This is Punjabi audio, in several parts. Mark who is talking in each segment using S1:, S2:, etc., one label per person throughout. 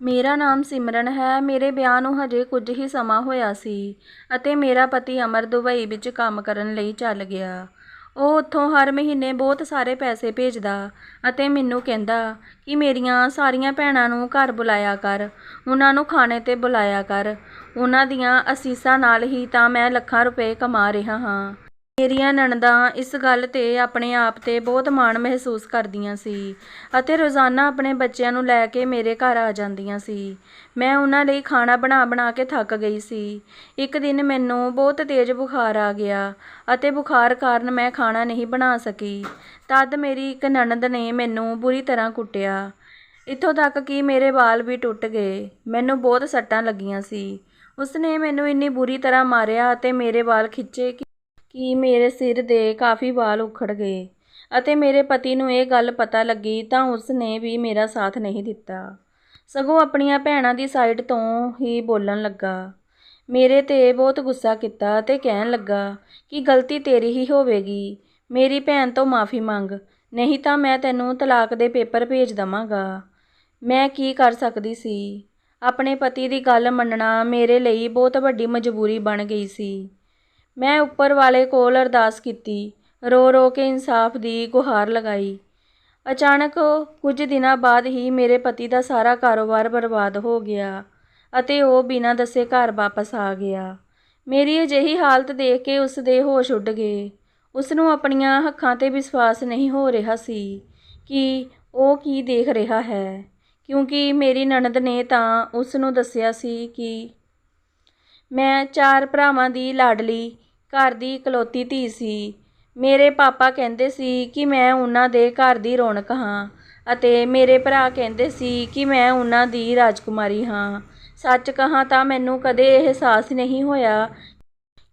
S1: ਮੇਰਾ ਨਾਮ ਸਿਮਰਨ ਹੈ, ਮੇਰੇ ਵਿਆਹ ਨੂੰ ਹਜੇ ਕੁਝ ਹੀ ਸਮਾਂ ਹੋਇਆ ਸੀ ਅਤੇ ਮੇਰਾ ਪਤੀ ਅਮਰ ਦੁਬਈ ਵਿੱਚ ਕੰਮ ਕਰਨ ਲਈ ਚੱਲ ਗਿਆ। ਉਹ ਉੱਥੋਂ ਹਰ ਮਹੀਨੇ ਬਹੁਤ ਸਾਰੇ ਪੈਸੇ ਭੇਜਦਾ ਅਤੇ ਮੈਨੂੰ ਕਹਿੰਦਾ ਕਿ ਮੇਰੀਆਂ ਸਾਰੀਆਂ ਭੈਣਾਂ ਨੂੰ ਘਰ ਬੁਲਾਇਆ ਕਰ, ਉਹਨਾਂ ਨੂੰ ਖਾਣੇ ਤੇ ਬੁਲਾਇਆ ਕਰ, ਉਹਨਾਂ ਦੀਆਂ ਅਸੀਸਾਂ ਨਾਲ ਹੀ ਤਾਂ ਮੈਂ ਲੱਖਾਂ ਰੁਪਏ ਕਮਾ ਰਿਹਾ ਹਾਂ। ਮੇਰੀਆਂ ਨਣਦਾਂ ਇਸ ਗੱਲ ਤੇ ਆਪਣੇ ਆਪ ਤੇ ਬਹੁਤ ਮਾਣ ਮਹਿਸੂਸ ਕਰਦੀਆਂ ਸੀ ਅਤੇ ਰੋਜ਼ਾਨਾ ਆਪਣੇ ਬੱਚਿਆਂ ਨੂੰ ਲੈ ਕੇ ਮੇਰੇ ਘਰ ਆ ਜਾਂਦੀਆਂ ਸੀ। ਮੈਂ ਉਹਨਾਂ ਲਈ ਖਾਣਾ ਬਣਾ ਬਣਾ ਕੇ ਥੱਕ ਗਈ ਸੀ। ਇੱਕ ਦਿਨ ਮੈਨੂੰ ਬਹੁਤ ਤੇਜ਼ ਬੁਖਾਰ ਆ ਗਿਆ ਅਤੇ ਬੁਖਾਰ ਕਾਰਨ ਮੈਂ ਖਾਣਾ ਨਹੀਂ ਬਣਾ ਸਕੀ। ਤਦ ਮੇਰੀ ਇੱਕ ਨਣਦ ਨੇ ਮੈਨੂੰ ਬੁਰੀ ਤਰ੍ਹਾਂ ਕੁੱਟਿਆ। ਇੱਥੋਂ ਤੱਕ ਕਿ ਮੇਰੇ ਵਾਲ ਵੀ ਟੁੱਟ ਗਏ। ਮੈਨੂੰ ਬਹੁਤ ਸੱਟਾਂ ਲੱਗੀਆਂ ਸੀ। ਉਸਨੇ ਮੈਨੂੰ ਇੰਨੀ ਬੁਰੀ ਤਰ੍ਹਾਂ ਮਾਰਿਆ ਅਤੇ ਮੇਰੇ ਵਾਲ ਖਿੱਚੇ ਕਿ ਕਿ ਮੇਰੇ ਸਿਰ ਦੇ ਕਾਫੀ ਵਾਲ ਉਖੜ ਗਏ ਅਤੇ ਮੇਰੇ ਪਤੀ ਨੂੰ ਇਹ ਗੱਲ ਪਤਾ ਲੱਗੀ ਤਾਂ ਉਸ ਨੇ ਵੀ ਮੇਰਾ ਸਾਥ ਨਹੀਂ ਦਿੱਤਾ। ਸਗੋਂ ਆਪਣੀਆਂ ਭੈਣਾਂ ਦੀ ਸਾਈਡ ਤੋਂ ਹੀ ਬੋਲਣ ਲੱਗਾ। ਮੇਰੇ ਤੇ ਬਹੁਤ ਗੁੱਸਾ ਕੀਤਾ ਅਤੇ ਕਹਿਣ ਲੱਗਾ ਕਿ ਗਲਤੀ ਤੇਰੀ ਹੀ ਹੋਵੇਗੀ, ਮੇਰੀ ਭੈਣ ਤੋਂ ਮਾਫੀ ਮੰਗ, ਨਹੀਂ ਤਾਂ ਮੈਂ ਤੈਨੂੰ ਤਲਾਕ ਦੇ ਪੇਪਰ ਭੇਜ ਦਵਾਂਗਾ। ਮੈਂ ਕੀ ਕਰ ਸਕਦੀ ਸੀ? ਆਪਣੇ ਪਤੀ ਦੀ ਗੱਲ ਮੰਨਣਾ ਮੇਰੇ ਲਈ ਬਹੁਤ ਵੱਡੀ ਮਜਬੂਰੀ ਬਣ ਗਈ ਸੀ। ਮੈਂ ਉੱਪਰ ਵਾਲੇ ਕੋਲ ਅਰਦਾਸ ਕੀਤੀ। ਰੋ ਰੋ ਕੇ ਇਨਸਾਫ ਦੀ ਗੁਹਾਰ ਲਗਾਈ। ਅਚਾਨਕ ਕੁਝ ਦਿਨਾਂ ਬਾਅਦ ਹੀ ਮੇਰੇ ਪਤੀ ਦਾ ਸਾਰਾ ਕਾਰੋਬਾਰ ਬਰਬਾਦ ਹੋ ਗਿਆ ਅਤੇ ਉਹ ਬਿਨਾਂ ਦੱਸੇ ਘਰ ਵਾਪਸ ਆ ਗਿਆ। ਮੇਰੀ ਅਜਿਹੀ ਹਾਲਤ ਦੇਖ ਕੇ ਉਸ ਦੇ ਹੋਸ਼ ਉੱਡ ਗਏ। ਉਸ ਨੂੰ ਆਪਣੀਆਂ ਅੱਖਾਂ ਤੇ ਵਿਸ਼ਵਾਸ ਨਹੀਂ ਹੋ ਰਿਹਾ ਸੀ ਕਿ ਉਹ ਕੀ ਦੇਖ ਰਿਹਾ ਹੈ। ਕਿਉਂਕਿ ਮੇਰੀ ਨਣਦ ਨੇ ਤਾਂ ਉਸ ਨੂੰ ਦੱਸਿਆ ਸੀ ਕਿ ਮੈਂ ਚਾਰ ਭਰਾਵਾਂ ਦੀ ਲਾਡਲੀ ਘਰ ਦੀ ਇਕਲੌਤੀ ਧੀ ਸੀ। ਮੇਰੇ ਪਾਪਾ ਕਹਿੰਦੇ ਸੀ ਕਿ ਮੈਂ ਉਹਨਾਂ ਦੇ ਘਰ ਦੀ ਰੌਣਕ ਹਾਂ ਅਤੇ ਮੇਰੇ ਭਰਾ ਕਹਿੰਦੇ ਸੀ ਕਿ ਮੈਂ ਉਹਨਾਂ ਦੀ ਰਾਜਕੁਮਾਰੀ ਹਾਂ। ਸੱਚ ਕਹਾਂ ਤਾਂ ਮੈਨੂੰ ਕਦੇ ਅਹਿਸਾਸ ਨਹੀਂ ਹੋਇਆ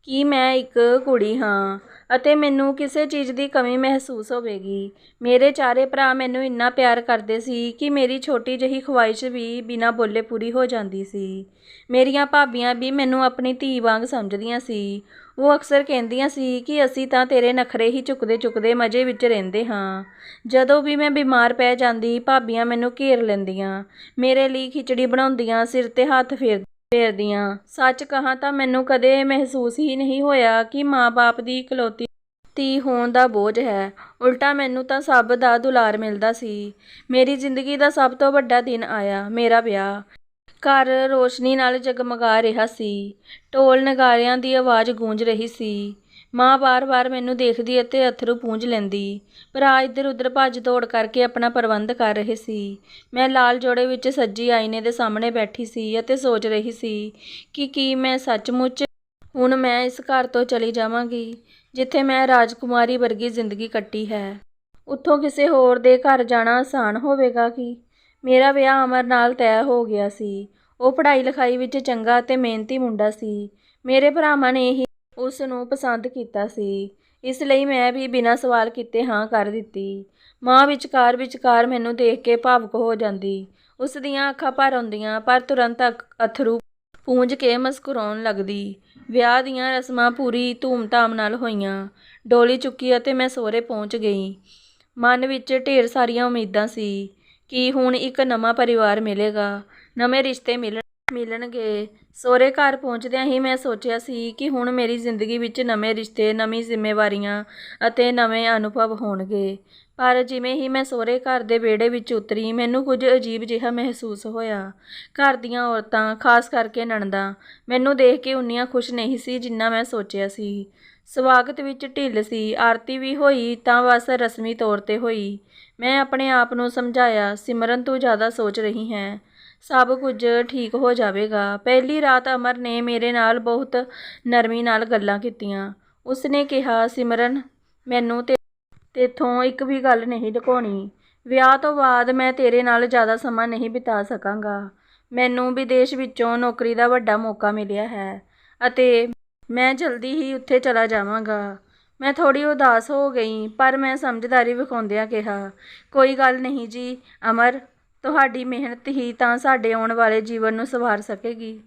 S1: ਕਿ ਮੈਂ ਇੱਕ ਕੁੜੀ ਹਾਂ। ਅਤੇ ਮੈਨੂੰ ਕਿਸੇ ਚੀਜ਼ ਦੀ ਕਮੀ ਮਹਿਸੂਸ ਹੋਵੇਗੀ। ਮੇਰੇ ਚਾਰੇ ਭਰਾ ਮੈਨੂੰ ਇੰਨਾ ਪਿਆਰ ਕਰਦੇ ਸੀ ਕਿ ਮੇਰੀ ਛੋਟੀ ਜਿਹੀ ਖੁਆਇਸ਼ ਵੀ ਬਿਨਾਂ ਬੋਲੇ ਪੂਰੀ ਹੋ ਜਾਂਦੀ ਸੀ। ਮੇਰੀਆਂ ਭਾਬੀਆਂ ਵੀ ਮੈਨੂੰ ਆਪਣੀ ਧੀ ਵਾਂਗ ਸਮਝਦੀਆਂ ਸੀ। ਉਹ ਅਕਸਰ ਕਹਿੰਦੀਆਂ ਸੀ ਕਿ ਅਸੀਂ ਤਾਂ ਤੇਰੇ ਨਖਰੇ ਹੀ ਚੁੱਕਦੇ ਚੁੱਕਦੇ ਮਜ਼ੇ ਵਿੱਚ ਰਹਿੰਦੇ ਹਾਂ। ਜਦੋਂ ਵੀ ਮੈਂ ਬਿਮਾਰ ਪੈ ਜਾਂਦੀ, ਭਾਬੀਆਂ ਮੈਨੂੰ ਘੇਰ ਲੈਂਦੀਆਂ। ਮੇਰੇ ਲਈ ਖਿਚੜੀ ਬਣਾਉਂਦੀਆਂ, ਸਿਰ ਤੇ ਹੱਥ ਫੇਰ ਫੇਰਦੀਆਂ। ਸੱਚ ਕਹਾਂ ਤਾਂ ਮੈਨੂੰ ਕਦੇ ਮਹਿਸੂਸ ਹੀ ਨਹੀਂ ਹੋਇਆ ਕਿ ਮਾਂ-ਬਾਪ ਦੀ ਇਕਲੌਤੀ ਧੀ ਹੋਣ ਦਾ ਬੋਝ ਹੈ। ਉਲਟਾ ਮੈਨੂੰ ਤਾਂ ਸਭ ਦਾ ਦੁਲਾਰ ਮਿਲਦਾ ਸੀ। ਮੇਰੀ ਜ਼ਿੰਦਗੀ ਦਾ ਸਭ ਤੋਂ ਵੱਡਾ ਦਿਨ ਆਇਆ, ਮੇਰਾ ਵਿਆਹ। ਘਰ ਰੋਸ਼ਨੀ ਨਾਲ ਜਗਮਗਾ ਰਿਹਾ ਸੀ। ਢੋਲ ਨਗਾਰਿਆਂ ਦੀ ਆਵਾਜ਼ ਗੂੰਜ ਰਹੀ ਸੀ। ਮਾਂ ਬਾਰ-ਬਾਰ ਮੈਨੂੰ ਦੇਖਦੀ ਅਤੇ ਅਥਰੂ ਪੂੰਝ ਲੈਂਦੀ। ਭਰਾ ਇੱਧਰ-ਉੱਧਰ ਭੱਜ ਦੌੜ ਕਰਕੇ ਆਪਣਾ ਪ੍ਰਬੰਧ ਕਰ ਰਹੇ ਸੀ। ਮੈਂ ਲਾਲ ਜੋੜੇ ਵਿੱਚ ਸੱਜੀ ਆਈਨੇ ਦੇ ਸਾਹਮਣੇ ਬੈਠੀ ਸੀ ਅਤੇ ਸੋਚ ਰਹੀ ਸੀ ਕਿ ਕੀ ਮੈਂ ਸੱਚਮੁੱਚ ਹੁਣ ਮੈਂ ਇਸ ਘਰ ਤੋਂ ਚਲੀ ਜਾਵਾਂਗੀ, ਜਿੱਥੇ ਮੈਂ ਰਾਜਕੁਮਾਰੀ ਵਰਗੀ ਜ਼ਿੰਦਗੀ ਕੱਟੀ ਹੈ। ਉੱਥੋਂ ਕਿਸੇ ਹੋਰ ਦੇ ਘਰ ਜਾਣਾ ਆਸਾਨ ਹੋਵੇਗਾ ਕਿ? ਮੇਰਾ ਵਿਆਹ ਅਮਰ ਨਾਲ ਤੈਅ ਹੋ ਗਿਆ ਸੀ। ਉਹ ਪੜ੍ਹਾਈ ਲਿਖਾਈ ਵਿੱਚ ਚੰਗਾ ਅਤੇ ਮਿਹਨਤੀ ਮੁੰਡਾ ਸੀ। ਮੇਰੇ ਭਰਾਵਾਂ ਨੇ ਹੀ ਉਸ ਨੂੰ ਪਸੰਦ ਕੀਤਾ ਸੀ। ਇਸ ਲਈ ਮੈਂ ਵੀ ਬਿਨਾਂ ਸਵਾਲ ਕੀਤੇ ਹਾਂ ਕਰ ਦਿੱਤੀ। ਮਾਂ ਵਿਚਕਾਰ ਵਿਚਕਾਰ ਮੈਨੂੰ ਦੇਖ ਕੇ ਭਾਵੁਕ ਹੋ ਜਾਂਦੀ। ਉਸ ਦੀਆਂ ਅੱਖਾਂ ਭਰ ਆਉਂਦੀਆਂ, ਪਰ ਤੁਰੰਤ ਅਥਰੂ ਪੂੰਝ ਕੇ ਮਸਕਰਾਉਣ ਲੱਗਦੀ। ਵਿਆਹ ਦੀਆਂ ਰਸਮਾਂ ਪੂਰੀ ਧੂਮ-ਧਾਮ ਨਾਲ ਹੋਈਆਂ। ਡੋਲੀ ਚੁੱਕੀ ਅਤੇ ਮੈਂ ਸਹੁਰੇ ਪਹੁੰਚ ਗਈ। ਮਨ ਵਿੱਚ ਢੇਰ ਸਾਰੀਆਂ ਉਮੀਦਾਂ ਸੀ ਕਿ ਹੁਣ ਇੱਕ ਨਵਾਂ ਪਰਿਵਾਰ ਮਿਲੇਗਾ। ਨਵੇਂ ਰਿਸ਼ਤੇ ਮਿਲਣ ਮਿਲਣਗੇ। ਸਹੁਰੇ ਘਰ ਪਹੁੰਚਦਿਆਂ ਹੀ ਮੈਂ ਸੋਚਿਆ ਸੀ ਕਿ ਹੁਣ ਮੇਰੀ ਜ਼ਿੰਦਗੀ ਵਿੱਚ ਨਵੇਂ ਰਿਸ਼ਤੇ, ਨਵੀਂ ਜ਼ਿੰਮੇਵਾਰੀਆਂ ਅਤੇ ਨਵੇਂ ਅਨੁਭਵ ਹੋਣਗੇ। ਪਰ ਜਿਵੇਂ ਹੀ ਮੈਂ ਸਹੁਰੇ ਘਰ ਦੇ ਵਿਹੜੇ ਵਿੱਚ ਉਤਰੀ, ਮੈਨੂੰ ਕੁਝ ਅਜੀਬ ਜਿਹਾ ਮਹਿਸੂਸ ਹੋਇਆ। ਘਰ ਦੀਆਂ ਔਰਤਾਂ, ਖਾਸ ਕਰਕੇ ਨਣਦਾਂ, ਮੈਨੂੰ ਦੇਖ ਕੇ ਉਨੀਆਂ ਖੁਸ਼ ਨਹੀਂ ਸੀ ਜਿੰਨਾ ਮੈਂ ਸੋਚਿਆ ਸੀ। ਸਵਾਗਤ ਵਿੱਚ ਢਿੱਲ ਸੀ, ਆਰਤੀ ਵੀ ਹੋਈ ਤਾਂ ਬਸ ਰਸਮੀ ਤੌਰ ਤੇ ਹੋਈ। ਮੈਂ ਆਪਣੇ ਆਪ ਨੂੰ ਸਮਝਾਇਆ, ਸਿਮਰਨ ਤੂੰ ਜ਼ਿਆਦਾ ਸੋਚ ਰਹੀ ਹੈ। ਸਭ ਕੁਝ ਠੀਕ ਹੋ ਜਾਵੇਗਾ। ਪਹਿਲੀ ਰਾਤ ਅਮਰ ਨੇ ਮੇਰੇ ਨਾਲ ਬਹੁਤ ਨਰਮੀ ਨਾਲ ਗੱਲਾਂ ਕੀਤੀਆਂ। ਉਸਨੇ ਕਿਹਾ, ਸਿਮਰਨ, ਮੈਨੂੰ ਤੇ ਤੇਥੋਂ ਇੱਕ ਵੀ ਗੱਲ ਨਹੀਂ ਲੁਕਾਉਣੀ। ਵਿਆਹ ਤੋਂ ਬਾਅਦ ਮੈਂ ਤੇਰੇ ਨਾਲ ਜ਼ਿਆਦਾ ਸਮਾਂ ਨਹੀਂ ਬਿਤਾ ਸਕਾਂਗਾ। ਮੈਨੂੰ ਵਿਦੇਸ਼ ਵਿੱਚੋਂ ਨੌਕਰੀ ਦਾ ਵੱਡਾ ਮੌਕਾ ਮਿਲਿਆ ਹੈ ਅਤੇ ਮੈਂ ਜਲਦੀ ਹੀ ਉੱਥੇ ਚਲਾ ਜਾਵਾਂਗਾ। ਮੈਂ ਥੋੜੀ ਉਦਾਸ ਹੋ ਗਈ, ਪਰ ਮੈਂ ਸਮਝਦਾਰੀ ਵਿਖਾਉਂਦਿਆਂ ਕਿਹਾ, ਕੋਈ ਗੱਲ ਨਹੀਂ ਜੀ, ਅਮਰ ਤੁਹਾਡੀ ਮਿਹਨਤ ਹੀ ਤਾਂ ਸਾਡੇ ਆਉਣ ਵਾਲੇ ਜੀਵਨ ਨੂੰ ਸਵਾਰ ਸਕੇਗੀ।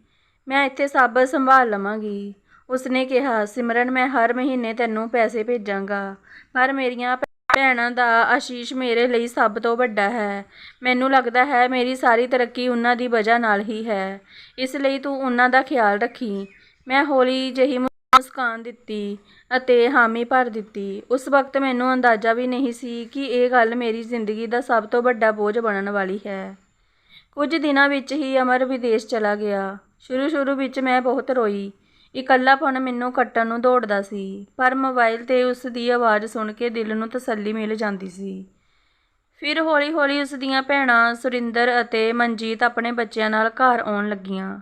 S1: ਮੈਂ ਇੱਥੇ ਸਭ ਸੰਭਾਲ ਲਵਾਂਗੀ। ਉਸਨੇ ਕਿਹਾ, ਸਿਮਰਨ, ਮੈਂ ਹਰ ਮਹੀਨੇ ਤੈਨੂੰ ਪੈਸੇ ਭੇਜਾਂਗਾ, ਪਰ ਮੇਰੀਆਂ ਭੈਣਾਂ ਦਾ ਆਸ਼ੀਸ਼ ਮੇਰੇ ਲਈ ਸਭ ਤੋਂ ਵੱਡਾ ਹੈ। ਮੈਨੂੰ ਲੱਗਦਾ ਹੈ ਮੇਰੀ ਸਾਰੀ ਤਰੱਕੀ ਉਹਨਾਂ ਦੀ ਵਜ੍ਹਾ ਨਾਲ ਹੀ ਹੈ। ਇਸ ਲਈ ਤੂੰ ਉਹਨਾਂ ਦਾ ਖਿਆਲ ਰੱਖੀ। ਮੈਂ ਹੌਲੀ ਜਿਹੀ ਮੁਸਕਾਨ ਦਿੱਤੀ ਅਤੇ ਹਾਮੀ ਭਰ ਦਿੱਤੀ। ਉਸ ਵਕਤ ਮੈਨੂੰ ਅੰਦਾਜ਼ਾ ਵੀ ਨਹੀਂ ਸੀ ਕਿ ਇਹ ਗੱਲ ਮੇਰੀ ਜ਼ਿੰਦਗੀ ਦਾ ਸਭ ਤੋਂ ਵੱਡਾ ਬੋਝ ਬਣਨ ਵਾਲੀ ਹੈ। ਕੁਝ ਦਿਨਾਂ ਵਿੱਚ ਹੀ ਅਮਰ ਵਿਦੇਸ਼ ਚਲਾ ਗਿਆ। ਸ਼ੁਰੂ ਸ਼ੁਰੂ ਵਿੱਚ ਮੈਂ ਬਹੁਤ ਰੋਈ। ਇਕੱਲਾਪਣ ਮੈਨੂੰ ਕੱਟਣ ਨੂੰ ਦੌੜਦਾ ਸੀ, ਪਰ ਮੋਬਾਈਲ ਤੇ ਉਸ ਦੀ ਆਵਾਜ਼ ਸੁਣ ਕੇ ਦਿਲ ਨੂੰ ਤਸੱਲੀ ਮਿਲ ਜਾਂਦੀ ਸੀ। ਫਿਰ ਹੌਲੀ-ਹੌਲੀ ਉਸ ਦੀਆਂ ਭੈਣਾਂ ਸੁਰਿੰਦਰ ਅਤੇ ਮਨਜੀਤ ਆਪਣੇ ਬੱਚਿਆਂ ਨਾਲ ਘਰ ਆਉਣ ਲੱਗੀਆਂ।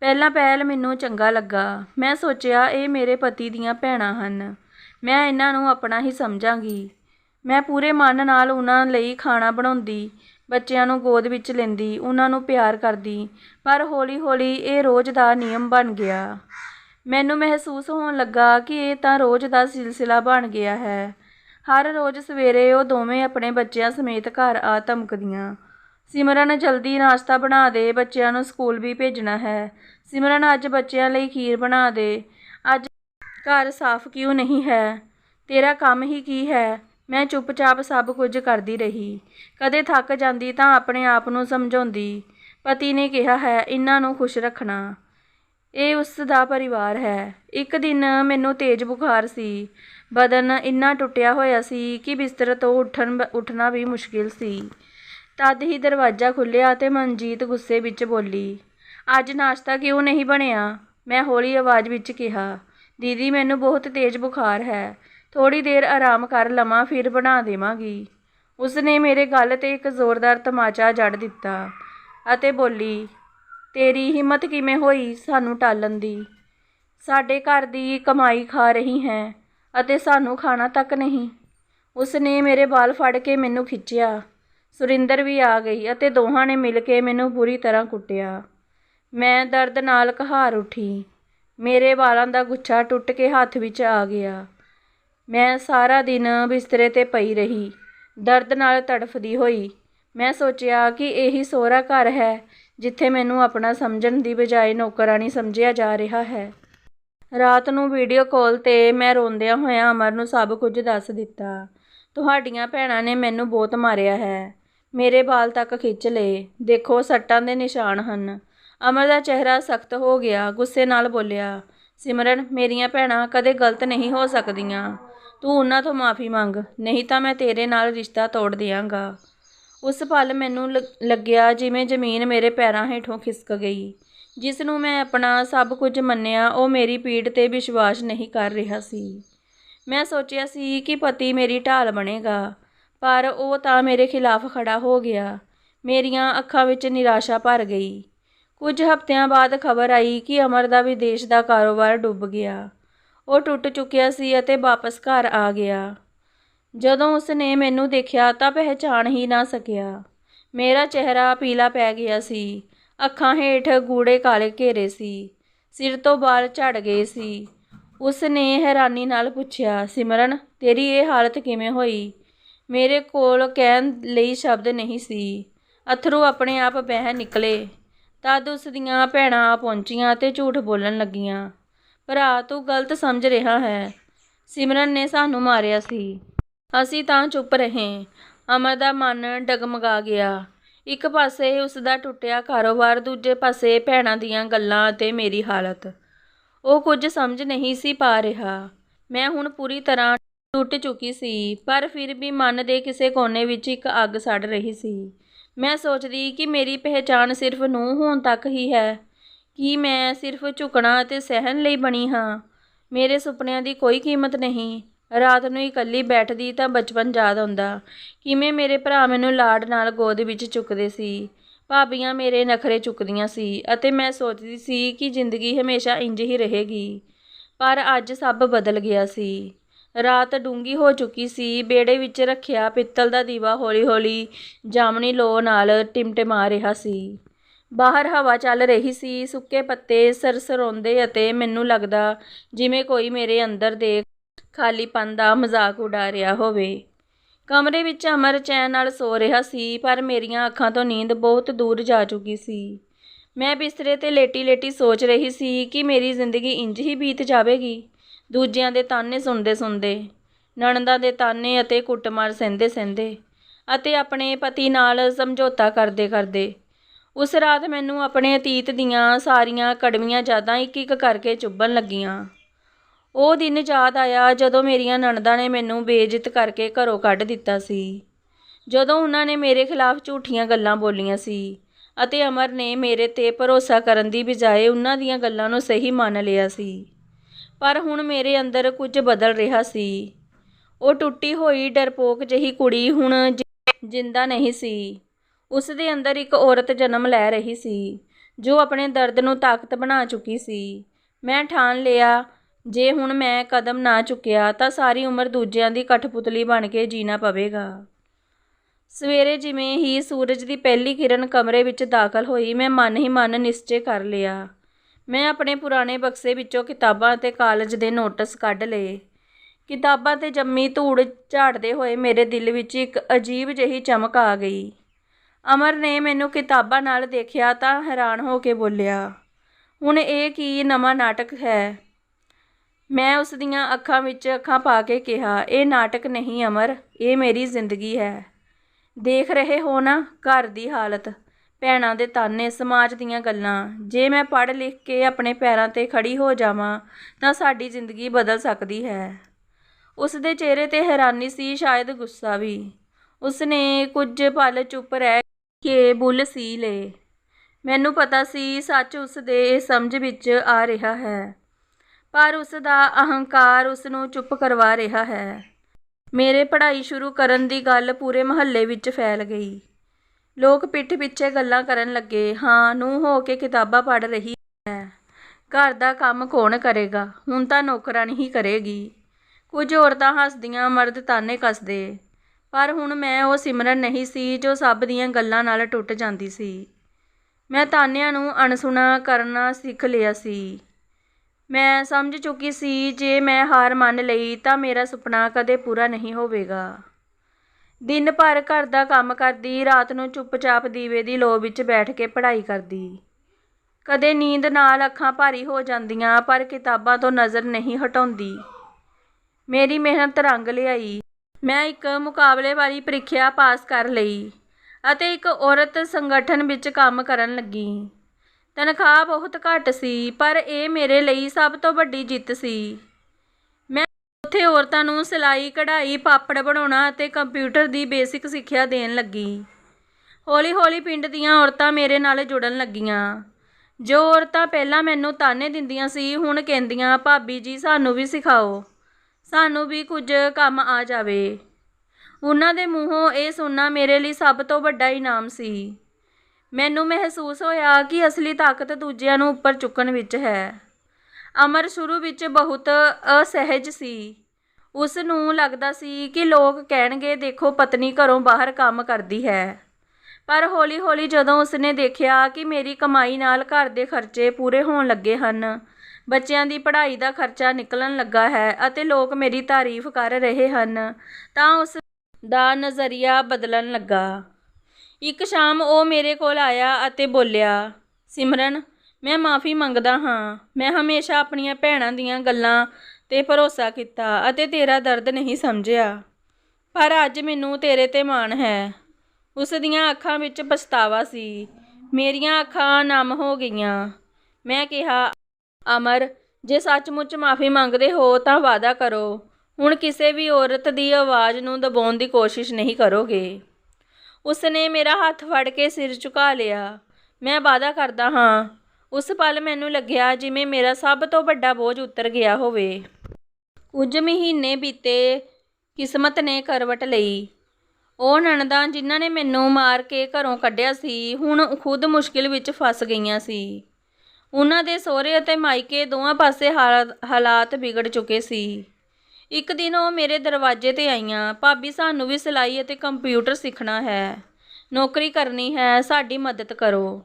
S1: ਪਹਿਲਾਂ ਪਹਿਲ ਮੈਨੂੰ ਚੰਗਾ ਲੱਗਾ। ਮੈਂ ਸੋਚਿਆ, ਇਹ ਮੇਰੇ ਪਤੀ ਦੀਆਂ ਭੈਣਾਂ ਹਨ। ਮੈਂ ਇਹਨਾਂ ਨੂੰ ਆਪਣਾ ਹੀ ਸਮਝਾਂਗੀ। ਮੈਂ ਪੂਰੇ ਮਨ ਨਾਲ ਉਹਨਾਂ ਲਈ ਖਾਣਾ ਬਣਾਉਂਦੀ, ਬੱਚਿਆਂ ਨੂੰ ਗੋਦ ਵਿੱਚ ਲੈਂਦੀ, ਉਹਨਾਂ ਨੂੰ ਪਿਆਰ ਕਰਦੀ, ਪਰ ਹੌਲੀ-ਹੌਲੀ ਇਹ ਰੋਜ਼ ਦਾ ਨਿਯਮ ਬਣ ਗਿਆ। ਮੈਨੂੰ ਮਹਿਸੂਸ ਹੋਣ ਲੱਗਾ ਕਿ ਇਹ ਤਾਂ ਰੋਜ਼ ਦਾ ਸਿਲਸਿਲਾ ਬਣ ਗਿਆ ਹੈ। ਹਰ ਰੋਜ਼ ਸਵੇਰੇ ਉਹ ਦੋਵੇਂ ਆਪਣੇ ਬੱਚਿਆਂ ਸਮੇਤ ਘਰ ਆ ਧਮਕਦੀਆਂ। ਸਿਮਰਨ ਜਲਦੀ ਨਾਸ਼ਤਾ ਬਣਾ ਦੇ, ਬੱਚਿਆਂ ਨੂੰ ਸਕੂਲ ਵੀ ਭੇਜਣਾ ਹੈ। ਸਿਮਰਨ, ਅੱਜ ਬੱਚਿਆਂ ਲਈ ਖੀਰ ਬਣਾ ਦੇ। ਅੱਜ ਘਰ ਸਾਫ਼ ਕਿਉਂ ਨਹੀਂ ਹੈ? ਤੇਰਾ ਕੰਮ ਹੀ ਕੀ ਹੈ? ਮੈਂ ਚੁੱਪਚਾਪ ਸਭ ਕੁਝ ਕਰਦੀ ਰਹੀ। ਕਦੇ ਥੱਕ ਜਾਂਦੀ ਤਾਂ ਆਪਣੇ ਆਪ ਨੂੰ ਸਮਝਾਉਂਦੀ। ਪਤੀ ਨੇ ਕਿਹਾ ਹੈ ਇਹਨਾਂ ਨੂੰ ਖੁਸ਼ ਰੱਖਣਾ। ਇਹ ਉਸ ਦਾ ਪਰਿਵਾਰ ਹੈ। ਇੱਕ ਦਿਨ ਮੈਨੂੰ ਤੇਜ਼ ਬੁਖਾਰ ਸੀ। ਬਦਨ ਇੰਨਾ ਟੁੱਟਿਆ ਹੋਇਆ ਸੀ ਕਿ ਬਿਸਤਰ ਤੋਂ ਉੱਠਣ ਉੱਠਣਾ ਵੀ ਮੁਸ਼ਕਿਲ ਸੀ। ਤਦ ਹੀ ਦਰਵਾਜ਼ਾ ਖੁੱਲ੍ਹਿਆ ਅਤੇ ਮਨਜੀਤ ਗੁੱਸੇ ਵਿੱਚ ਬੋਲੀ, ਅੱਜ ਨਾਸ਼ਤਾ ਕਿਉਂ ਨਹੀਂ ਬਣਿਆ? ਮੈਂ ਹੌਲੀ ਆਵਾਜ਼ ਵਿੱਚ ਕਿਹਾ, ਦੀਦੀ, ਮੈਨੂੰ ਬਹੁਤ ਤੇਜ਼ ਬੁਖਾਰ ਹੈ ਥੋੜੀ ਦੇਰ ਆਰਾਮ ਕਰ ਲਵਾਂ, ਫਿਰ ਬਣਾ ਦੇਵਾਂਗੀ। ਉਸਨੇ ਮੇਰੇ ਗੱਲ ਤੇ ਇੱਕ ਜ਼ੋਰਦਾਰ ਤਮਾਚਾ ਜੜ ਦਿੱਤਾ ਅਤੇ ਬੋਲੀ, ਤੇਰੀ ਹਿੰਮਤ ਕਿਵੇਂ ਹੋਈ ਸਾਨੂੰ ਟਾਲਣ ਦੀ? ਸਾਡੇ ਘਰ ਦੀ ਕਮਾਈ ਖਾ ਰਹੀ ਹੈ ਅਤੇ ਸਾਨੂੰ ਖਾਣਾ ਤੱਕ ਨਹੀਂ। ਉਸਨੇ ਮੇਰੇ ਵਾਲ ਫੜ ਕੇ ਮੈਨੂੰ ਖਿੱਚਿਆ। ਸੁਰਿੰਦਰ ਵੀ ਆ ਗਈ ਅਤੇ ਦੋਹਾਂ ਨੇ ਮਿਲ ਕੇ ਮੈਨੂੰ ਬੁਰੀ ਤਰ੍ਹਾਂ ਕੁੱਟਿਆ। ਮੈਂ ਦਰਦ ਨਾਲ ਕਹਾਰ ਉੱਠੀ। ਮੇਰੇ ਵਾਲਾਂ ਦਾ ਗੁੱਛਾ ਟੁੱਟ ਕੇ ਹੱਥ ਵਿੱਚ ਆ ਗਿਆ। ਮੈਂ ਸਾਰਾ ਦਿਨ ਬਿਸਤਰੇ ਤੇ ਪਈ ਰਹੀ। ਦਰਦ ਨਾਲ ਤੜਫਦੀ ਹੋਈ। ਮੈਂ ਸੋਚਿਆ ਕਿ ਇਹੀ ਸੋਹਰਾ ਘਰ ਹੈ, ਜਿੱਥੇ ਮੈਨੂੰ ਆਪਣਾ ਸਮਝਣ ਦੀ ਬਜਾਏ ਨੌਕਰਾਨੀ ਸਮਝਿਆ ਜਾ ਰਿਹਾ ਹੈ। ਰਾਤ ਨੂੰ ਵੀਡੀਓ ਕਾਲ ਤੇ ਮੈਂ ਰੋਂਦਿਆਂ ਹੋਇਆਂ ਅਮਰ ਨੂੰ ਸਭ ਕੁਝ ਦੱਸ ਦਿੱਤਾ। ਤੁਹਾਡੀਆਂ ਭੈਣਾਂ ਨੇ ਮੈਨੂੰ ਬਹੁਤ ਮਾਰਿਆ ਹੈ। ਮੇਰੇ ਬਾਲ ਤੱਕ ਖਿੱਚ ਲਏ। ਦੇਖੋ, ਸੱਟਾਂ ਦੇ ਨਿਸ਼ਾਨ ਹਨ। ਅਮਰ ਦਾ ਚਿਹਰਾ ਸਖਤ ਹੋ ਗਿਆ। ਗੁੱਸੇ ਨਾਲ ਬੋਲਿਆ, ਸਿਮਰਨ, ਮੇਰੀਆਂ ਭੈਣਾਂ ਕਦੇ ਗਲਤ ਨਹੀਂ ਹੋ ਸਕਦੀਆਂ। ਤੂੰ ਉਹਨਾਂ ਤੋਂ ਮਾਫੀ ਮੰਗ, ਨਹੀਂ ਤਾਂ ਮੈਂ ਤੇਰੇ ਨਾਲ ਰਿਸ਼ਤਾ ਤੋੜ ਦਿਆਂਗਾ। ਉਸ ਪਲ ਮੈਨੂੰ ਲੱਗਿਆ ਜਿਵੇਂ ਜ਼ਮੀਨ ਮੇਰੇ ਪੈਰਾਂ ਹੇਠੋਂ ਖਿਸਕ ਗਈ। ਜਿਸ ਨੂੰ ਮੈਂ ਆਪਣਾ ਸਭ ਕੁਝ ਮੰਨਿਆ, ਉਹ ਮੇਰੀ ਪੀੜ ਤੇ ਵਿਸ਼ਵਾਸ ਨਹੀਂ ਕਰ ਰਿਹਾ ਸੀ। ਮੈਂ ਸੋਚਿਆ ਸੀ ਕਿ ਪਤੀ ਮੇਰੀ ਢਾਲ ਬਣੇਗਾ। ਪਰ ਉਹ ਤਾਂ ਮੇਰੇ ਖਿਲਾਫ ਖੜਾ ਹੋ ਗਿਆ। ਮੇਰੀਆਂ ਅੱਖਾਂ ਵਿੱਚ ਨਿਰਾਸ਼ਾ ਭਰ ਗਈ। ਕੁਝ ਹਫ਼ਤਿਆਂ ਬਾਅਦ ਖਬਰ ਆਈ ਕਿ ਅਮਰ ਦਾ ਵਿਦੇਸ਼ ਦਾ ਕਾਰੋਬਾਰ ਡੁੱਬ ਗਿਆ। ਉਹ ਟੁੱਟ ਚੁੱਕਿਆ ਸੀ ਅਤੇ ਵਾਪਸ ਘਰ ਆ ਗਿਆ। ਜਦੋਂ ਉਸ ਨੇ ਮੈਨੂੰ ਦੇਖਿਆ ਤਾਂ ਪਹਿਚਾਣ ਹੀ ਨਾ ਸਕਿਆ। ਮੇਰਾ ਚਿਹਰਾ ਪੀਲਾ ਪੈ ਗਿਆ ਸੀ। ਅੱਖਾਂ ਹੇਠ ਗੂੜੇ ਕਾਲੇ ਘੇਰੇ ਸੀ। ਸਿਰ ਤੋਂ ਵਾਲ ਝੜ ਗਏ ਸੀ। ਉਸ ਨੇ ਹੈਰਾਨੀ ਨਾਲ ਪੁੱਛਿਆ, ਸਿਮਰਨ, ਤੇਰੀ ਇਹ ਹਾਲਤ ਕਿਵੇਂ ਹੋਈ? ਮੇਰੇ ਕੋਲ ਕਹਿਣ ਲਈ ਸ਼ਬਦ ਨਹੀਂ ਸੀ। ਅਥਰੂ ਆਪਣੇ ਆਪ ਬਹਿ ਨਿਕਲੇ। ਤਦ ਉਸ ਦੀਆਂ ਭੈਣਾਂ ਆ ਪਹੁੰਚੀਆਂ ਤੇ ਝੂਠ ਬੋਲਣ ਲੱਗੀਆਂ। ਭਰਾ, ਤੂੰ ਗਲਤ ਸਮਝ ਰਿਹਾ ਹੈ। ਸਿਮਰਨ ਨੇ ਸਾਨੂੰ ਮਾਰਿਆ ਸੀ। ਅਸੀਂ ਤਾਂ ਚੁੱਪ ਰਹੇ। ਅਮਰ ਦਾ ਮਨ ਡਗਮਗਾ ਗਿਆ। ਇੱਕ ਪਾਸੇ ਉਸ ਦਾ ਟੁੱਟਿਆ ਕਾਰੋਬਾਰ, ਦੂਜੇ ਪਾਸੇ ਭੈਣਾਂ ਦੀਆਂ ਗੱਲਾਂ ਅਤੇ ਮੇਰੀ ਹਾਲਤ। ਉਹ ਕੁਝ ਸਮਝ ਨਹੀਂ ਸੀ ਪਾ ਰਿਹਾ। ਮੈਂ ਹੁਣ ਪੂਰੀ ਤਰ੍ਹਾਂ ਟੁੱਟ ਚੁੱਕੀ ਸੀ, ਪਰ ਫਿਰ ਵੀ ਮਨ ਦੇ ਕਿਸੇ ਕੋਨੇ ਵਿੱਚ ਇੱਕ ਅੱਗ ਸੜ ਰਹੀ ਸੀ। ਮੈਂ ਸੋਚਦੀ ਕਿ ਮੇਰੀ ਪਹਿਚਾਣ ਸਿਰਫ ਨੂੰ ਹੋਣ ਤੱਕ ਹੀ ਹੈ, ਕਿ ਮੈਂ ਸਿਰਫ ਝੁਕਣਾ ਅਤੇ ਸਹਿਣ ਲਈ ਬਣੀ ਹਾਂ। ਮੇਰੇ ਸੁਪਨਿਆਂ ਦੀ ਕੋਈ ਕੀਮਤ ਨਹੀਂ। ਰਾਤ ਨੂੰ ਇਕੱਲੀ ਬੈਠਦੀ ਤਾਂ ਬਚਪਨ ਯਾਦ ਆਉਂਦਾ, ਕਿਵੇਂ ਮੇਰੇ ਭਰਾ ਮੈਨੂੰ ਲਾਡ ਨਾਲ ਗੋਦ ਵਿੱਚ ਚੁੱਕਦੇ ਸੀ। ਭਾਬੀਆਂ ਮੇਰੇ ਨਖਰੇ ਚੁੱਕਦੀਆਂ ਸੀ ਅਤੇ ਮੈਂ ਸੋਚਦੀ ਸੀ ਕਿ ਜ਼ਿੰਦਗੀ ਹਮੇਸ਼ਾ ਇੰਜ ਹੀ ਰਹੇਗੀ। ਪਰ ਅੱਜ ਸਭ ਬਦਲ ਗਿਆ ਸੀ। ਰਾਤ ਡੂੰਗੀ ਹੋ ਚੁੱਕੀ ਸੀ। ਬੇੜੇ ਵਿੱਚ ਰੱਖਿਆ ਪਿੱਤਲ ਦਾ ਦੀਵਾ ਹੌਲੀ-ਹੌਲੀ ਜਾਮਣੀ ਲੋ ਨਾਲ ਟਿਮਟਿਮਾ ਰਿਹਾ ਸੀ। ਬਾਹਰ ਹਵਾ ਚੱਲ ਰਹੀ ਸੀ। ਸੁੱਕੇ ਪੱਤੇ ਸਰਸਰੋਂਦੇ ਅਤੇ ਮੈਨੂੰ ਲੱਗਦਾ ਜਿਵੇਂ ਕੋਈ ਮੇਰੇ ਅੰਦਰ ਦੇ ਖਾਲੀਪਨ ਦਾ ਮਜ਼ਾਕ ਉਡਾ ਰਿਹਾ ਹੋਵੇ। ਕਮਰੇ ਵਿੱਚ ਅਮਰ ਚੈਨ ਨਾਲ ਸੋ ਰਿਹਾ ਸੀ, ਪਰ ਮੇਰੀਆਂ ਅੱਖਾਂ ਤੋਂ ਨੀਂਦ ਬਹੁਤ ਦੂਰ ਜਾ ਚੁੱਕੀ ਸੀ। ਮੈਂ ਬਿਸਤਰੇ ਤੇ ਲੇਟੀ-ਲੇਟੀ ਸੋਚ ਰਹੀ ਸੀ ਕਿ ਮੇਰੀ ਜ਼ਿੰਦਗੀ ਇੰਜ ਹੀ ਬੀਤ ਜਾਵੇਗੀ। ਦੂਜਿਆਂ ਦੇ ਤਾਨੇ ਸੁਣਦੇ ਸੁਣਦੇ, ਨਣਦਾਂ ਦੇ ਤਾਨੇ ਅਤੇ ਕੁੱਟਮਾਰ ਸਹਿੰਦੇ ਸਹਿੰਦੇ ਅਤੇ ਆਪਣੇ ਪਤੀ ਨਾਲ ਸਮਝੌਤਾ ਕਰਦੇ ਕਰਦੇ, ਉਸ ਰਾਤ ਮੈਨੂੰ ਆਪਣੇ ਅਤੀਤ ਦੀਆਂ ਸਾਰੀਆਂ ਕੜਵੀਆਂ ਯਾਦਾਂ ਇੱਕ ਇੱਕ ਕਰਕੇ ਚੁੱਭਣ ਲੱਗੀਆਂ। ਉਹ ਦਿਨ ਯਾਦ ਆਇਆ ਜਦੋਂ ਮੇਰੀਆਂ ਨਣਦਾਂ ਨੇ ਮੈਨੂੰ ਬੇਇੱਜ਼ਤ ਕਰਕੇ ਘਰੋਂ ਕੱਢ ਦਿੱਤਾ ਸੀ। ਜਦੋਂ ਉਹਨਾਂ ਨੇ ਮੇਰੇ ਖਿਲਾਫ ਝੂਠੀਆਂ ਗੱਲਾਂ ਬੋਲੀਆਂ ਸੀ ਅਤੇ ਅਮਰ ਨੇ ਮੇਰੇ ਤੇ ਭਰੋਸਾ ਕਰਨ ਦੀ ਬਜਾਏ ਉਹਨਾਂ ਦੀਆਂ ਗੱਲਾਂ ਨੂੰ ਸਹੀ ਮੰਨ ਲਿਆ ਸੀ। ਪਰ ਹੁਣ ਮੇਰੇ ਅੰਦਰ ਕੁਝ ਬਦਲ ਰਿਹਾ ਸੀ। ਉਹ ਟੁੱਟੀ ਹੋਈ ਡਰਪੋਕ ਜਿਹੀ ਕੁੜੀ ਹੁਣ ਜਿ- ਜਿੰਦਾ ਨਹੀਂ ਸੀ। ਉਸ ਦੇ ਅੰਦਰ ਇੱਕ ਔਰਤ ਜਨਮ ਲੈ ਰਹੀ ਸੀ, ਜੋ ਆਪਣੇ ਦਰਦ ਨੂੰ ਤਾਕਤ ਬਣਾ ਚੁੱਕੀ ਸੀ। ਮੈਂ ਠਾਣ ਲਿਆ, ਜੇ ਹੁਣ ਮੈਂ ਕਦਮ ਨਾ ਚੁੱਕਿਆ ਤਾਂ ਸਾਰੀ ਉਮਰ ਦੂਜਿਆਂ ਦੀ ਕਠਪੁਤਲੀ ਬਣ ਕੇ ਜੀਣਾ ਪਵੇਗਾ। ਸਵੇਰੇ ਜਿਵੇਂ ਹੀ ਸੂਰਜ ਦੀ ਪਹਿਲੀ ਕਿਰਨ ਕਮਰੇ ਵਿੱਚ ਦਾਖਲ ਹੋਈ, ਮੈਂ ਮਨ ਹੀ ਮਨ ਨਿਸ਼ਚੈ ਕਰ ਲਿਆ। ਮੈਂ ਆਪਣੇ ਪੁਰਾਣੇ ਬਕਸੇ ਵਿੱਚੋਂ ਕਿਤਾਬਾਂ ਅਤੇ ਕਾਲਜ ਦੇ ਨੋਟਿਸ ਕੱਢ ਲਏ। ਕਿਤਾਬਾਂ ਤੇ ਜੰਮੀ ਧੂੜ ਝਾੜਦੇ ਹੋਏ ਮੇਰੇ ਦਿਲ ਵਿੱਚ ਇੱਕ ਅਜੀਬ ਜਿਹੀ ਚਮਕ ਆ ਗਈ। ਅਮਰ ਨੇ ਮੈਨੂੰ ਕਿਤਾਬਾਂ ਨਾਲ ਦੇਖਿਆ ਤਾਂ ਹੈਰਾਨ ਹੋ ਕੇ ਬੋਲਿਆ, ਹੁਣ ਇਹ ਕੀ ਨਵਾਂ ਨਾਟਕ ਹੈ? ਮੈਂ ਉਸ ਦੀਆਂ ਅੱਖਾਂ ਵਿੱਚ ਅੱਖਾਂ ਪਾ ਕੇ ਕਿਹਾ, ਇਹ ਨਾਟਕ ਨਹੀਂ ਅਮਰ, ਇਹ ਮੇਰੀ ਜ਼ਿੰਦਗੀ ਹੈ। ਦੇਖ ਰਹੇ ਹੋ ਨਾ, ਘਰ ਦੀ ਹਾਲਤ। ਭੈਣਾਂ ਦੇ ਤਾਨੇ ਸਮਾਜ ਦੀਆਂ ਗੱਲਾਂ। ਜੇ ਮੈਂ ਪੜ੍ਹ ਲਿਖ ਕੇ ਆਪਣੇ ਪੈਰਾਂ ਤੇ ਖੜੀ ਹੋ ਜਾਵਾਂ, ਤਾਂ ਸਾਡੀ ਜ਼ਿੰਦਗੀ ਬਦਲ ਸਕਦੀ ਹੈ। ਉਸ ਦੇ ਚਿਹਰੇ ਤੇ ਹੈਰਾਨੀ ਸੀ, ਸ਼ਾਇਦ ਗੁੱਸਾ ਵੀ। ਉਸ ਨੇ ਕੁਝ ਪਲ ਚੁੱਪ ਰਹਿ ਕੇ ਬੁੱਲ ਸੀ ਲਏ ਮੈਨੂੰ ਪਤਾ ਸੀ, ਸੱਚ ਉਸ ਦੇ ਸਮਝ ਵਿੱਚ ਆ ਰਿਹਾ ਹੈ। ਪਰ ਉਸ ਦਾ ਅਹੰਕਾਰ ਉਸ ਨੂੰ ਚੁੱਪ ਕਰਵਾ ਰਿਹਾ ਹੈ। ਮੇਰੇ ਪੜ੍ਹਾਈ ਸ਼ੁਰੂ ਕਰਨ ਦੀ ਗੱਲ ਪੂਰੇ ਮਹੱਲੇ ਵਿੱਚ ਫੈਲ ਗਈ। ਲੋਕ ਪਿੱਠ ਪਿੱਛੇ ਗੱਲਾਂ ਕਰਨ ਲੱਗੇ, ਹਾਂ ਨੂੰ ਹੋ ਕੇ ਕਿਤਾਬਾਂ ਪੜ੍ਹ ਰਹੀ ਹੈ ਘਰ ਦਾ ਕੰਮ ਕੌਣ ਕਰੇਗਾ? ਹੁਣ ਤਾਂ ਨੌਕਰਾਨੀ ਹੀ ਕਰੇਗੀ। ਕੁਝ ਔਰਤਾਂ ਹੱਸਦੀਆਂ, ਮਰਦ ਤਾਨੇ ਕੱਸਦੇ। ਪਰ ਹੁਣ ਮੈਂ ਉਹ ਸਿਮਰਨ ਨਹੀਂ ਸੀ ਜੋ ਸਭ ਦੀਆਂ ਗੱਲਾਂ ਨਾਲ ਟੁੱਟ ਜਾਂਦੀ ਸੀ। ਮੈਂ ਤਾਨਿਆਂ ਨੂੰ ਅਣਸੁਣਾ ਕਰਨਾ ਸਿੱਖ ਲਿਆ ਸੀ। ਮੈਂ ਸਮਝ ਚੁੱਕੀ ਸੀ, ਜੇ ਮੈਂ ਹਾਰ ਮੰਨ ਲਈ ਤਾਂ ਮੇਰਾ ਸੁਪਨਾ ਕਦੇ ਪੂਰਾ ਨਹੀਂ ਹੋਵੇਗਾ। ਦਿਨ ਭਰ ਘਰ ਦਾ ਕੰਮ ਕਰਦੀ, ਰਾਤ ਨੂੰ ਚੁੱਪਚਾਪ ਦੀਵੇ ਦੀ ਲੋ ਵਿੱਚ ਬੈਠ ਕੇ ਪੜ੍ਹਾਈ ਕਰਦੀ। ਕਦੇ ਨੀਂਦ ਨਾਲ ਅੱਖਾਂ ਭਾਰੀ ਹੋ ਜਾਂਦੀਆਂ, ਪਰ ਕਿਤਾਬਾਂ ਤੋਂ ਨਜ਼ਰ ਨਹੀਂ ਹਟਾਉਂਦੀ। ਮੇਰੀ ਮਿਹਨਤ ਰੰਗ ਲਿਆਈ। ਮੈਂ ਇੱਕ ਮੁਕਾਬਲੇ ਵਾਲੀ ਪ੍ਰੀਖਿਆ ਪਾਸ ਕਰ ਲਈ ਅਤੇ ਇੱਕ ਔਰਤ ਸੰਗਠਨ ਵਿੱਚ ਕੰਮ ਕਰਨ ਲੱਗੀ। ਤਨਖਾਹ ਬਹੁਤ ਘੱਟ ਸੀ, ਪਰ ਇਹ ਮੇਰੇ ਲਈ ਸਭ ਤੋਂ ਵੱਡੀ ਜਿੱਤ ਸੀ। ਉੱਥੇ ਔਰਤਾਂ ਨੂੰ ਸਿਲਾਈ, ਕਢਾਈ, ਪਾਪੜ ਬਣਾਉਣਾ ਅਤੇ ਕੰਪਿਊਟਰ ਦੀ ਬੇਸਿਕ ਸਿੱਖਿਆ ਦੇਣ ਲੱਗੀ। ਹੌਲੀ-ਹੌਲੀ ਪਿੰਡ ਦੀਆਂ ਔਰਤਾਂ ਮੇਰੇ ਨਾਲ ਜੁੜਨ ਲੱਗੀਆਂ। ਜੋ ਔਰਤਾਂ ਪਹਿਲਾਂ ਮੈਨੂੰ ਤਾਨੇ ਦਿੰਦੀਆਂ ਸੀ, ਹੁਣ ਕਹਿੰਦੀਆਂ, ਭਾਬੀ ਜੀ, ਸਾਨੂੰ ਵੀ ਸਿਖਾਓ। ਸਾਨੂੰ ਵੀ ਕੁਝ ਕੰਮ ਆ ਜਾਵੇ। ਉਹਨਾਂ ਦੇ ਮੂੰਹੋਂ ਇਹ ਸੁਣਨਾ ਮੇਰੇ ਲਈ ਸਭ ਤੋਂ ਵੱਡਾ ਇਨਾਮ ਸੀ। ਮੈਨੂੰ ਮਹਿਸੂਸ ਹੋਇਆ ਕਿ ਅਸਲੀ ਤਾਕਤ ਦੂਜਿਆਂ ਨੂੰ ਉੱਪਰ ਚੁੱਕਣ ਵਿੱਚ ਹੈ। ਅਮਰ ਸ਼ੁਰੂ ਵਿੱਚ ਬਹੁਤ ਅਸਹਿਜ ਸੀ। ਉਸ ਨੂੰ ਲੱਗਦਾ ਸੀ ਕਿ ਲੋਕ ਕਹਿਣਗੇ, ਦੇਖੋ, ਪਤਨੀ ਘਰੋਂ ਬਾਹਰ ਕੰਮ ਕਰਦੀ ਹੈ। ਪਰ ਹੌਲੀ-ਹੌਲੀ ਜਦੋਂ ਉਸਨੇ ਦੇਖਿਆ ਕਿ ਮੇਰੀ ਕਮਾਈ ਨਾਲ ਘਰ ਦੇ ਖਰਚੇ ਪੂਰੇ ਹੋਣ ਲੱਗੇ ਹਨ, ਬੱਚਿਆਂ ਦੀ ਪੜ੍ਹਾਈ ਦਾ ਖਰਚਾ ਨਿਕਲਣ ਲੱਗਾ ਹੈ ਅਤੇ ਲੋਕ ਮੇਰੀ ਤਾਰੀਫ ਕਰ ਰਹੇ ਹਨ, ਤਾਂ ਉਸ ਦਾ ਨਜ਼ਰੀਆ ਬਦਲਣ ਲੱਗਾ। ਇੱਕ ਸ਼ਾਮ ਉਹ ਮੇਰੇ ਕੋਲ ਆਇਆ ਅਤੇ ਬੋਲਿਆ, ਸਿਮਰਨ ਮੈਂ ਮਾਫੀ ਮੰਗਦਾ ਹਾਂ। ਮੈਂ ਹਮੇਸ਼ਾ ਆਪਣੀਆਂ ਭੈਣਾਂ ਦੀਆਂ ਗੱਲਾਂ ਤੇ ਭਰੋਸਾ ਕੀਤਾ ਅਤੇ ਤੇਰਾ ਦਰਦ ਨਹੀਂ ਸਮਝਿਆ। ਪਰ ਅੱਜ ਮੈਨੂੰ ਤੇਰੇ ਤੇ ਮਾਣ ਹੈ। ਉਸ ਦੀਆਂ ਅੱਖਾਂ ਵਿੱਚ ਪਛਤਾਵਾ ਸੀ। ਮੇਰੀਆਂ ਅੱਖਾਂ ਨਮ ਹੋ ਗਈਆਂ। ਮੈਂ ਕਿਹਾ, ਅਮਰ, ਜੇ ਸੱਚਮੁੱਚ ਮਾਫੀ ਮੰਗਦੇ ਹੋ ਤਾਂ ਵਾਅਦਾ ਕਰੋ। ਹੁਣ ਕਿਸੇ ਵੀ ਔਰਤ ਦੀ ਆਵਾਜ਼ ਨੂੰ ਦਬਾਉਣ ਦੀ ਕੋਸ਼ਿਸ਼ ਨਹੀਂ ਕਰੋਗੇ। ਉਸਨੇ ਮੇਰਾ ਹੱਥ ਫੜ ਕੇ ਸਿਰ ਝੁਕਾ ਲਿਆ। ਮੈਂ ਵਾਅਦਾ ਕਰਦਾ ਹਾਂ ਉਸ ਪਲ ਮੈਨੂੰ ਲੱਗਿਆ ਜਿਵੇਂ ਮੇਰਾ ਸਭ ਤੋਂ ਵੱਡਾ ਬੋਝ ਉਤਰ ਗਿਆ ਹੋਵੇ। ਕੁਝ ਮਹੀਨੇ ਬੀਤੇ ਕਿਸਮਤ ਨੇ ਕਰਵਟ ਲਈ। ਉਹ ਨਣਦਾਂ ਜਿਨ੍ਹਾਂ ਨੇ ਮੈਨੂੰ ਮਾਰ ਕੇ ਘਰੋਂ ਕੱਢਿਆ ਸੀ, ਹੁਣ ਖੁਦ ਮੁਸ਼ਕਿਲ ਵਿੱਚ ਫਸ ਗਈਆਂ ਸੀ। ਉਹਨਾਂ ਦੇ ਸਹੁਰੇ ਅਤੇ ਮਾਇਕੇ ਦੋਵਾਂ ਪਾਸੇ ਹਾਲਾਤ ਹਾਲਾਤ ਵਿਗੜ ਚੁੱਕੇ ਸੀ। ਇੱਕ ਦਿਨ ਉਹ ਮੇਰੇ ਦਰਵਾਜ਼ੇ ਤੇ ਆਈਆਂ। ਭਾਬੀ, ਸਾਨੂੰ ਵੀ ਸਿਲਾਈ ਅਤੇ ਕੰਪਿਊਟਰ ਸਿੱਖਣਾ ਹੈ। ਨੌਕਰੀ ਕਰਨੀ ਹੈ, ਸਾਡੀ ਮਦਦ ਕਰੋ।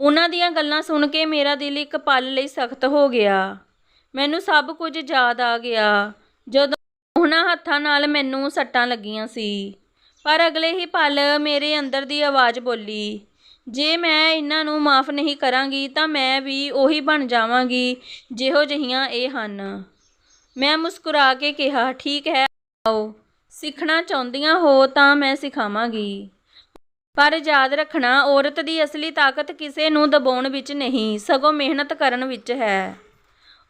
S1: ਉਹਨਾਂ ਦੀਆਂ ਗੱਲਾਂ ਸੁਣ ਕੇ ਮੇਰਾ ਦਿਲ ਇੱਕ ਪਲ ਲਈ ਸਖਤ ਹੋ ਗਿਆ। ਮੈਨੂੰ ਸਭ ਕੁਝ ਯਾਦ ਆ ਗਿਆ। ਜਦੋਂ ਉਹਨਾਂ ਹੱਥਾਂ ਨਾਲ ਮੈਨੂੰ ਸੱਟਾਂ ਲੱਗੀਆਂ ਸੀ। ਪਰ ਅਗਲੇ ਹੀ ਪਲ ਮੇਰੇ ਅੰਦਰ ਦੀ ਆਵਾਜ਼ ਬੋਲੀ, ਜੇ ਮੈਂ ਇਹਨਾਂ ਨੂੰ ਮਾਫ ਨਹੀਂ ਕਰਾਂਗੀ, ਤਾਂ ਮੈਂ ਵੀ ਉਹੀ ਬਣ ਜਾਵਾਂਗੀ, ਜਿਹੋ ਜਿਹੀਆਂ ਇਹ ਹਨ। ਮੈਂ ਮੁਸਕਰਾ ਕੇ ਕਿਹਾ, ਠੀਕ ਹੈ, ਆਓ। ਸਿੱਖਣਾ ਚਾਹੁੰਦੀਆਂ ਹੋ ਤਾਂ ਮੈਂ ਸਿਖਾਵਾਂਗੀ। ਪਰ ਯਾਦ ਰੱਖਣਾ, ਔਰਤ ਦੀ ਅਸਲੀ ਤਾਕਤ ਕਿਸੇ ਨੂੰ ਦਬਾਉਣ ਵਿੱਚ ਨਹੀਂ, ਸਗੋਂ ਮਿਹਨਤ ਕਰਨ ਵਿੱਚ ਹੈ।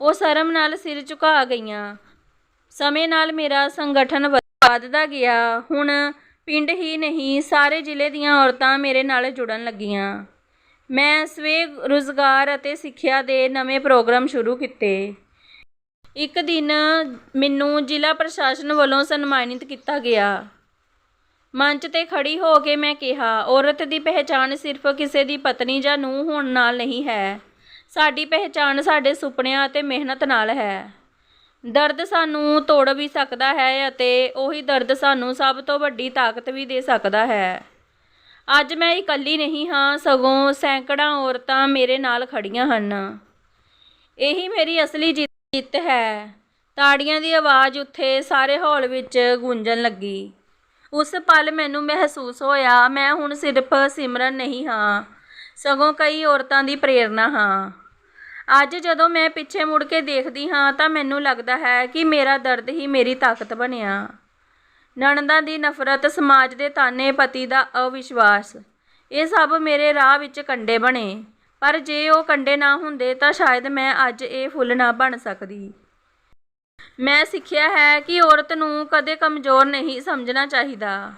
S1: ਉਹ ਸ਼ਰਮ ਨਾਲ ਸਿਰ ਝੁਕਾ ਗਈਆਂ। ਸਮੇਂ ਨਾਲ ਮੇਰਾ ਸੰਗਠਨ ਵੱਧਦਾ ਗਿਆ। ਹੁਣ ਪਿੰਡ ਹੀ ਨਹੀਂ, ਸਾਰੇ ਜ਼ਿਲ੍ਹੇ ਦੀਆਂ ਔਰਤਾਂ ਮੇਰੇ ਨਾਲ ਜੁੜਨ ਲੱਗੀਆਂ। ਮੈਂ ਸਵੇ ਰੁਜ਼ਗਾਰ ਅਤੇ ਸਿੱਖਿਆ ਦੇ ਨਵੇਂ ਪ੍ਰੋਗਰਾਮ ਸ਼ੁਰੂ ਕੀਤੇ। ਇੱਕ ਦਿਨ ਮੈਨੂੰ ਜ਼ਿਲ੍ਹਾ ਪ੍ਰਸ਼ਾਸਨ ਵੱਲੋਂ ਸਨਮਾਨਿਤ ਕੀਤਾ ਗਿਆ। ਮੰਚ ਤੇ ਖੜੀ ਹੋ ਕੇ ਮੈਂ ਕਿਹਾ, ਔਰਤ ਦੀ ਪਹਿਚਾਣ ਸਿਰਫ ਕਿਸੇ ਦੀ ਪਤਨੀ ਜਾਂ ਨੂੰਹ ਹੋਣ ਨਾਲ ਨਹੀਂ ਹੈ। ਸਾਡੀ ਪਹਿਚਾਣ ਸਾਡੇ ਸੁਪਨਿਆਂ ਅਤੇ ਮਿਹਨਤ ਨਾਲ ਹੈ। ਦਰਦ ਸਾਨੂੰ ਤੋੜ ਵੀ ਸਕਦਾ ਹੈ ਅਤੇ ਉਹੀ ਦਰਦ ਸਾਨੂੰ ਸਭ ਤੋਂ ਵੱਡੀ ਤਾਕਤ ਵੀ ਦੇ ਸਕਦਾ ਹੈ। ਅੱਜ ਮੈਂ ਇਕੱਲੀ ਨਹੀਂ ਹਾਂ, ਸਗੋਂ ਸੈਂਕੜਾਂ ਔਰਤਾਂ ਮੇਰੇ ਨਾਲ ਖੜੀਆਂ ਹਨ। ਇਹੀ ਮੇਰੀ ਅਸਲੀ ਜਿੱਤ ਹੈ। ਤਾੜੀਆਂ ਦੀ ਆਵਾਜ਼ ਉੱਥੇ ਸਾਰੇ ਹਾਲ ਵਿੱਚ ਗੂੰਜਣ ਲੱਗੀ। ਉਸ ਪਲ ਮੈਨੂੰ ਮਹਿਸੂਸ ਹੋਇਆ, ਮੈਂ ਹੁਣ ਸਿਰਫ ਸਿਮਰਨ ਨਹੀਂ ਹਾਂ, ਸਗੋਂ ਕਈ ਔਰਤਾਂ ਦੀ ਪ੍ਰੇਰਣਾ ਹਾਂ। ਅੱਜ ਜਦੋਂ ਮੈਂ ਪਿੱਛੇ ਮੁੜ ਕੇ ਦੇਖਦੀ ਹਾਂ, ਤਾਂ ਮੈਨੂੰ ਲੱਗਦਾ ਹੈ ਕਿ ਮੇਰਾ ਦਰਦ ਹੀ ਮੇਰੀ ਤਾਕਤ ਬਣਿਆ। ਨਣਦਾਂ ਦੀ ਨਫ਼ਰਤ ਸਮਾਜ ਦੇ ਤਾਨੇ ਪਤੀ ਦਾ ਅਵਿਸ਼ਵਾਸ, ਇਹ ਸਭ ਮੇਰੇ ਰਾਹ ਵਿੱਚ ਕੰਡੇ ਬਣੇ। ਪਰ ਜੇ ਉਹ ਕੰਡੇ ਨਾ ਹੁੰਦੇ, ਤਾਂ ਸ਼ਾਇਦ ਮੈਂ ਅੱਜ ਇਹ ਫੁੱਲ ਨਾ ਬਣ ਸਕਦੀ। ਮੈਂ ਸਿੱਖਿਆ ਹੈ ਕਿ ਔਰਤ ਨੂੰ ਕਦੇ ਕਮਜ਼ੋਰ ਨਹੀਂ ਸਮਝਣਾ ਚਾਹੀਦਾ।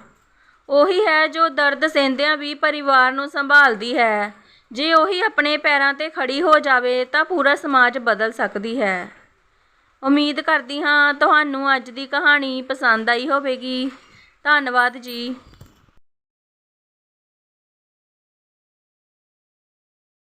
S1: ਉਹੀ ਹੈ ਜੋ ਦਰਦ ਸਹਿੰਦਿਆਂ ਵੀ ਪਰਿਵਾਰ ਨੂੰ ਸੰਭਾਲਦੀ ਹੈ। ਜੇ ਉਹੀ ਆਪਣੇ ਪੈਰਾਂ ਤੇ ਖੜੀ ਹੋ ਜਾਵੇ ਤਾਂ ਪੂਰਾ ਸਮਾਜ ਬਦਲ ਸਕਦੀ ਹੈ। ਉਮੀਦ ਕਰਦੀ ਹਾਂ ਤੁਹਾਨੂੰ ਅੱਜ ਦੀ ਕਹਾਣੀ ਪਸੰਦ ਆਈ ਹੋਵੇਗੀ। ਧੰਨਵਾਦ ਜੀ।